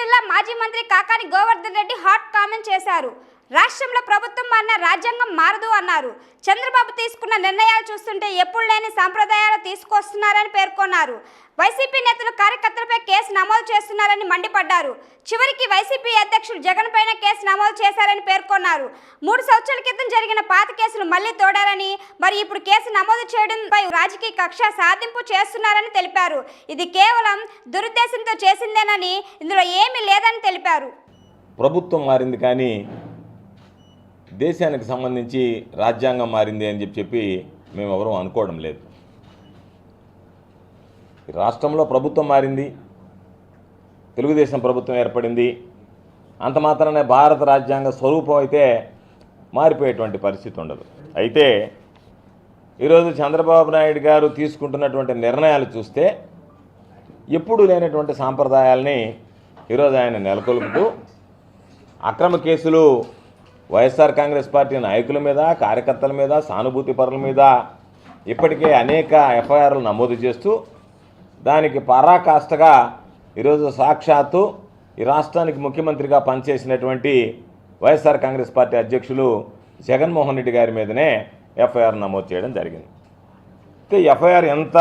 జిల్లా మాజీ మంత్రి కాకాని గోవర్ధన్ రెడ్డి హాట్ కామెంట్ చేశారు. రాష్ట్రంలో ప్రభుత్వం మారిన రాజ్యాంగం మారదు అన్నారు. చంద్రబాబు తీసుకున్న నిర్ణయాలు చూస్తుంటే ఎప్పుడు లేని సాంప్రదాయాలు తీసుకొస్తున్నారని పేర్కొన్నారు. వైసీపీ నేతలు కార్యకర్తలపై కేసు నమోదు చేస్తున్నారని మండిపడ్డారు. చివరికి వైసీపీ అధ్యక్షులు జగన్ పైన కేసు నమోదు చేశారని పేర్కొన్నారు. మూడు సంవత్సరాల క్రితం జరిగిన పాత కేసులు మళ్ళీ తోడారని మరి ఇప్పుడు కేసు నమోదు చేయడంపై రాజకీయ కక్ష సాధింపు చేస్తున్నారని తెలిపారు. ఇది కేవలం దురుద్దేశంతో చేసిందేనని ఇందులో ఏమీ లేదని తెలిపారు. ప్రభుత్వం మారింది కానీ దేశానికి సంబంధించి రాజ్యాంగం మారింది అని చెప్పి చెప్పి మేము ఎవరూ అనుకోవడం లేదు. రాష్ట్రంలో ప్రభుత్వం మారింది తెలుగుదేశం ప్రభుత్వం ఏర్పడింది అంత మాత్రమే భారత రాజ్యాంగ స్వరూపం అయితే మారిపోయేటువంటి పరిస్థితి ఉండదు. అయితే ఈరోజు చంద్రబాబు నాయుడు గారు తీసుకుంటున్నటువంటి నిర్ణయాలు చూస్తే ఎప్పుడు లేనటువంటి సాంప్రదాయాల్ని ఈరోజు ఆయన నెలకొల్పుతూ అక్రమ కేసులు వైఎస్ఆర్ కాంగ్రెస్ పార్టీ నాయకుల మీద కార్యకర్తల మీద సానుభూతి పరుల మీద ఇప్పటికే అనేక ఎఫ్ఐఆర్లు నమోదు చేస్తూ దానికి పరాకాష్ఠగా ఈరోజు సాక్షాత్తు ఈ రాష్ట్రానికి ముఖ్యమంత్రిగా పనిచేసినటువంటి వైఎస్ఆర్ కాంగ్రెస్ పార్టీ అధ్యక్షులు జగన్మోహన్ రెడ్డి గారి మీదనే ఎఫ్ఐఆర్ నమోదు చేయడం జరిగింది. అయితే ఎఫ్ఐఆర్ ఎంత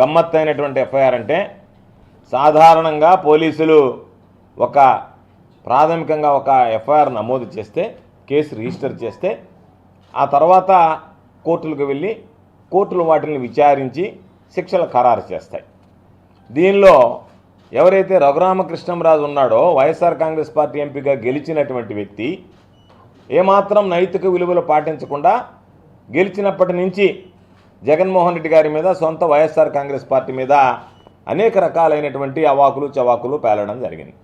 గమ్మత్తైనటువంటి ఎఫ్ఐఆర్ అంటే సాధారణంగా పోలీసులు ఒక ప్రాథమికంగా ఒక ఎఫ్ఐఆర్ నమోదు చేస్తే కేసు రిజిస్టర్ చేస్తే ఆ తర్వాత కోర్టులకు వెళ్ళి కోర్టులు వాటిని విచారించి శిక్షలు ఖరారు చేస్తాయి. దీనిలో ఎవరైతే రఘురామకృష్ణంరాజు ఉన్నాడో వైఎస్ఆర్ కాంగ్రెస్ పార్టీ ఎంపీగా గెలిచినటువంటి వ్యక్తి ఏమాత్రం నైతిక విలువలు పాటించకుండా గెలిచినప్పటి నుంచి జగన్మోహన్ రెడ్డి గారి మీద సొంత వైఎస్ఆర్ కాంగ్రెస్ పార్టీ మీద అనేక రకాలైనటువంటి అవాకులు చవాకులు పేలడం జరిగింది.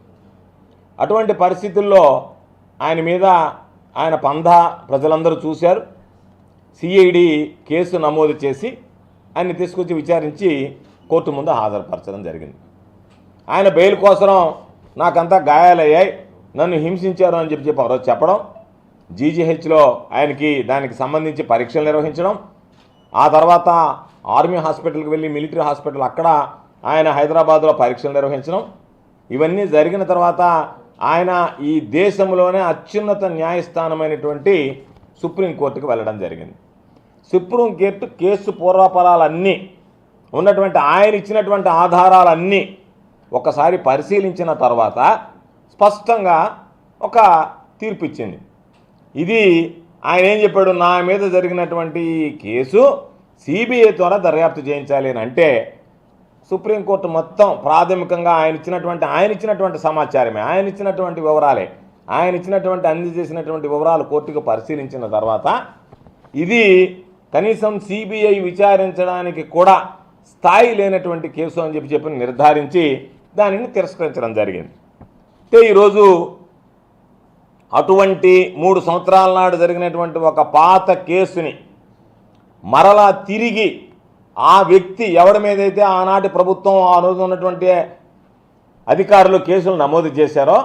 అటువంటి పరిస్థితుల్లో ఆయన మీద ఆయన పంధ ప్రజలందరూ చూశారు. సిఐడి కేసు నమోదు చేసి ఆయన్ని తీసుకొచ్చి విచారించి కోర్టు ముందు హాజరుపరచడం జరిగింది. ఆయన బెయిల్ కోసం నాకంతా గాయాలయ్యాయి నన్ను హింసించారు అని చెప్పి చెప్పి ఒకరోజు చెప్పడం జీజీహెచ్లో ఆయనకి దానికి సంబంధించి పరీక్షలు నిర్వహించడం ఆ తర్వాత ఆర్మీ హాస్పిటల్కి వెళ్ళి మిలిటరీ హాస్పిటల్ అక్కడ ఆయన హైదరాబాద్లో పరీక్షలు నిర్వహించడం ఇవన్నీ జరిగిన తర్వాత ఆయన ఈ దేశంలోనే అత్యున్నత న్యాయస్థానమైనటువంటి సుప్రీంకోర్టుకు వెళ్ళడం జరిగింది. సుప్రీంకోర్టు కేసు పూర్వఫలాలన్నీ ఉన్నటువంటి ఆయన ఇచ్చినటువంటి ఆధారాలన్నీ ఒకసారి పరిశీలించిన తర్వాత స్పష్టంగా ఒక తీర్పు ఇచ్చింది. ఇది ఆయన ఏం చెప్పాడు? నా మీద జరిగినటువంటి ఈ కేసు సిబిఐ ద్వారా దర్యాప్తు చేయించాలి అని అంటే సుప్రీంకోర్టు మొత్తం ప్రాథమికంగా ఆయన ఇచ్చినటువంటి ఆయన ఇచ్చినటువంటి సమాచారమే. ఆయన ఇచ్చినటువంటి వివరాలే. ఆయన ఇచ్చినటువంటి అందజేసినటువంటి వివరాలు కోర్టుకు పరిశీలించిన తర్వాత ఇది కనీసం సిబిఐ విచారించడానికి కూడా స్థాయి లేనటువంటి కేసు అని చెప్పి చెప్పి నిర్ధారించి దానిని తిరస్కరించడం జరిగింది. అయితే ఈరోజు అటువంటి మూడు సంవత్సరాల నాడు జరిగినటువంటి ఒక పాత కేసుని మరలా తిరిగి ఆ వ్యక్తి ఎవరి మీదైతే ఆనాటి ప్రభుత్వం ఆ రోజు ఉన్నటువంటి అధికారులు కేసులు నమోదు చేశారో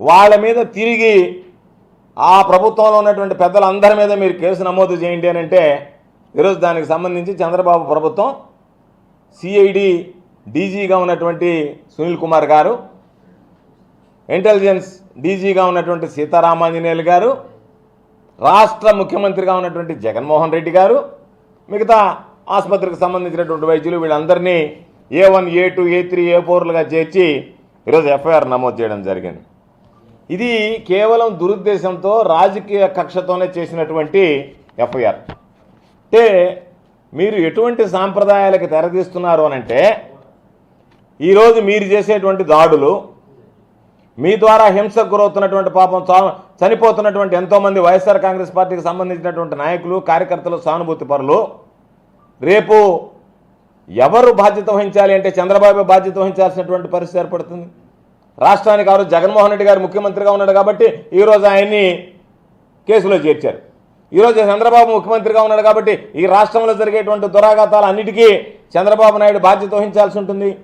వాళ్ళ మీద తిరిగి ఆ ప్రభుత్వంలో ఉన్నటువంటి పెద్దలందరి మీద మీరు కేసు నమోదు చేయండి అని అంటే ఈరోజు దానికి సంబంధించి చంద్రబాబు ప్రభుత్వం సిఐడి డీజీగా ఉన్నటువంటి సునీల్ కుమార్ గారు ఇంటెలిజెన్స్ డీజీగా ఉన్నటువంటి సీతారామాంజనేయులు గారు రాష్ట్ర ముఖ్యమంత్రిగా ఉన్నటువంటి జగన్మోహన్ రెడ్డి గారు మిగతా ఆసుపత్రికి సంబంధించినటువంటి వైద్యులు వీళ్ళందరినీ A one A two A three A ఫోర్లుగా చేర్చి ఈరోజు ఎఫ్ఐఆర్ నమోదు చేయడం జరిగింది. ఇది కేవలం దురుద్దేశంతో రాజకీయ కక్షతోనే చేసినటువంటి ఎఫ్ఐఆర్ అంటే మీరు ఎటువంటి సాంప్రదాయాలకు తెరదీస్తున్నారు అనంటే ఈరోజు మీరు చేసేటువంటి దాడులు మీ ద్వారా హింసకు గురవుతున్నటువంటి పాపం చా- చనిపోతున్నటువంటి ఎంతోమంది వైఎస్ఆర్ కాంగ్రెస్ పార్టీకి సంబంధించినటువంటి నాయకులు కార్యకర్తలు సానుభూతి పరులు. రేపు ఎవరు బాధ్యత వహించాలి అంటే చంద్రబాబు బాధ్యత వహించాల్సినటువంటి పరిస్థితి ఏర్పడుతుంది. రాష్ట్రానికి ఆరు జగన్మోహన్ రెడ్డి గారు ముఖ్యమంత్రిగా ఉన్నాడు కాబట్టి ఈరోజు ఆయన్ని కేసులో చేర్చారు. ఈరోజు చంద్రబాబు ముఖ్యమంత్రిగా ఉన్నాడు కాబట్టి ఈ రాష్ట్రంలో జరిగేటువంటి దురాఘాతాలు అన్నిటికీ చంద్రబాబు నాయుడు బాధ్యత వహించాల్సి ఉంటుంది.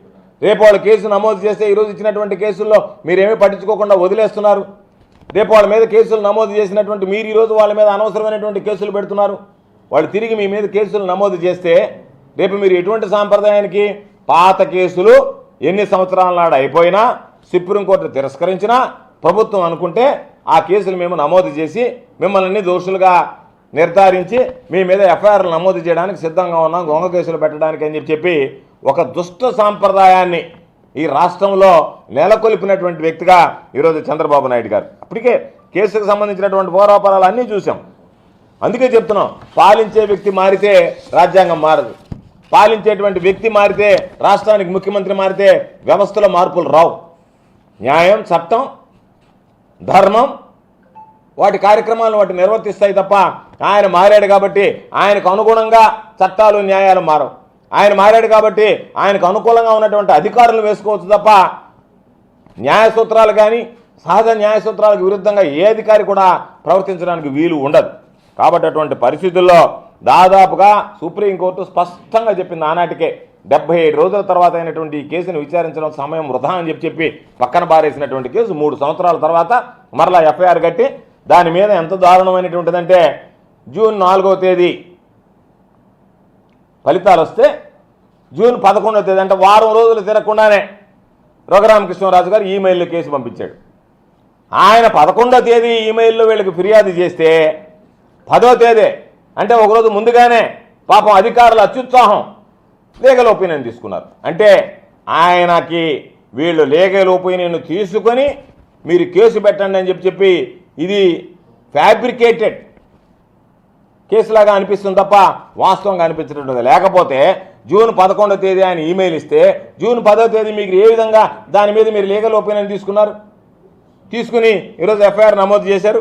రేపు వాళ్ళు కేసు నమోదు చేస్తే ఈరోజు ఇచ్చినటువంటి కేసుల్లో మీరేమీ పట్టించుకోకుండా వదిలేస్తున్నారు? రేపు వాళ్ళ మీద కేసులు నమోదు చేసినటువంటి మీరు ఈరోజు వాళ్ళ మీద అనవసరమైనటువంటి కేసులు పెడుతున్నారు. వాళ్ళు తిరిగి మీ మీద కేసులు నమోదు చేస్తే రేపు మీరు ఎటువంటి సాంప్రదాయానికి పాత కేసులు ఎన్ని సంవత్సరాల నాడు అయిపోయినా సుప్రీంకోర్టు తిరస్కరించినా ప్రభుత్వం అనుకుంటే ఆ కేసులు మేము నమోదు చేసి మిమ్మల్ని దోషులుగా నిర్ధారించి మీ మీద ఎఫ్ఐఆర్లు నమోదు చేయడానికి సిద్ధంగా ఉన్నాం గొంగ కేసులు పెట్టడానికి అని చెప్పి చెప్పి ఒక దుష్ట సాంప్రదాయాన్ని ఈ రాష్ట్రంలో నెలకొల్పినటువంటి వ్యక్తిగా ఈరోజు చంద్రబాబు నాయుడు గారు. అప్పటికే కేసుకు సంబంధించినటువంటి పోరాపరాలు అన్నీ చూసాం అందుకే చెప్తున్నాం పాలించే వ్యక్తి మారితే రాజ్యాంగం మారదు. పాలించేటువంటి వ్యక్తి మారితే రాష్ట్రానికి ముఖ్యమంత్రి మారితే వ్యవస్థలో మార్పులు రావు. న్యాయం చట్టం ధర్మం వాటి కార్యక్రమాలను వాటి నిర్వర్తిస్తాయి తప్ప ఆయన మారాడు కాబట్టి ఆయనకు అనుగుణంగా చట్టాలు న్యాయాలు మారవు. ఆయన మారాడు కాబట్టి ఆయనకు అనుకూలంగా ఉన్నటువంటి అధికారులు వేసుకోవచ్చు తప్ప న్యాయ సూత్రాలు కానీ సహజ న్యాయ సూత్రాలకు విరుద్ధంగా ఏ అధికారి కూడా ప్రవర్తించడానికి వీలు ఉండదు. కాబట్టి అటువంటి పరిస్థితుల్లో దాదాపుగా సుప్రీంకోర్టు స్పష్టంగా చెప్పింది ఆనాటికే. డెబ్బై ఏడు రోజుల తర్వాత అయినటువంటి ఈ కేసును విచారించడం సమయం వృధా అని చెప్పి చెప్పి పక్కన బారేసినటువంటి కేసు మూడు సంవత్సరాల తర్వాత మరలా ఎఫ్ఐఆర్ కట్టి దాని మీద ఎంత దారుణమైనటువంటిదంటే జూన్ నాలుగవ తేదీ ఫలితాలు వస్తే జూన్ పదకొండవ తేదీ అంటే వారం రోజులు తిరగకుండానే రఘురామకృష్ణరాజు గారు ఈమెయిల్లో కేసు పంపించాడు. ఆయన పదకొండవ తేదీ ఈమెయిల్లో వీళ్ళకి ఫిర్యాదు చేస్తే పదో తేదీ అంటే ఒకరోజు ముందుగానే పాపం అధికారుల అత్యుత్సాహం లీగల్ ఒపీనియన్ తీసుకున్నారు. అంటే ఆయనకి వీళ్ళు లీగల్ ఒపీనియన్ తీసుకొని మీరు కేసు పెట్టండి అని చెప్పి చెప్పి ఇది ఫ్యాబ్రికేటెడ్ కేసులాగా అనిపిస్తుంది తప్ప వాస్తవంగా అనిపించడం లేకపోతే జూన్ పదకొండో తేదీ ఆయన ఈమెయిల్ ఇస్తే జూన్ పదో తేదీ మీకు ఏ విధంగా దాని మీద మీరు లీగల్ ఒపీనియన్ తీసుకున్నారు? తీసుకుని ఈరోజు ఎఫ్ఐఆర్ నమోదు చేశారు.